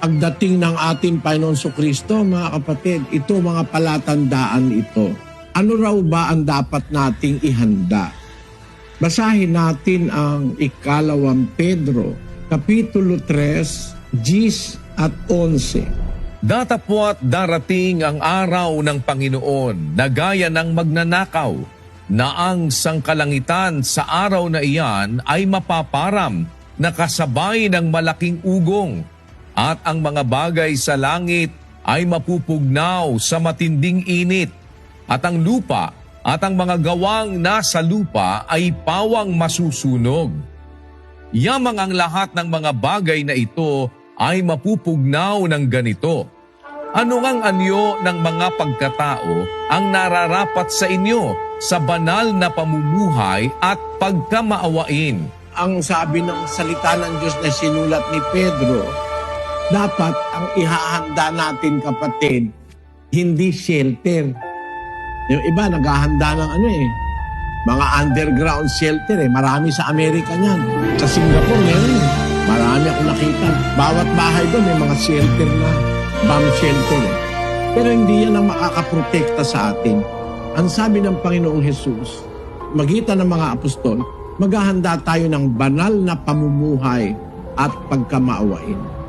pagdating ng ating Panginoon Kristo, mga kapatid, ito mga palatandaan ito. Ano raw ba ang dapat nating ihanda? Basahin natin ang ikalawang Pedro, Kapitulo 3, Gis at 11. Datapwat darating ang araw ng Panginoon na gaya ng magnanakaw na ang sangkalangitan sa araw na iyan ay mapaparam na kasabay ng malaking ugong at ang mga bagay sa langit ay mapupugnaw sa matinding init at ang lupa at ang mga gawang nasa lupa ay pawang masusunog. Yamang ang lahat ng mga bagay na ito ay mapupugnaw ng ganito. Ano ngang anyo ng mga pagkatao ang nararapat sa inyo sa banal na pamumuhay at pagkamaawain? Ang sabi ng salita ng Diyos na sinulat ni Pedro, dapat ang ihahanda natin kapatid, hindi shelter. Yung iba naghahanda ng ano eh, mga underground shelter eh. Marami sa Amerika niyan. Sa Singapore meron eh. Marami ako nakita. Bawat bahay doon may mga shelter na bomb shelter eh. Pero hindi yan ang makakaprotekta sa atin. Ang sabi ng Panginoong Jesus, magitan ng mga apostol, maghahanda tayo ng banal na pamumuhay at pagkamaawain.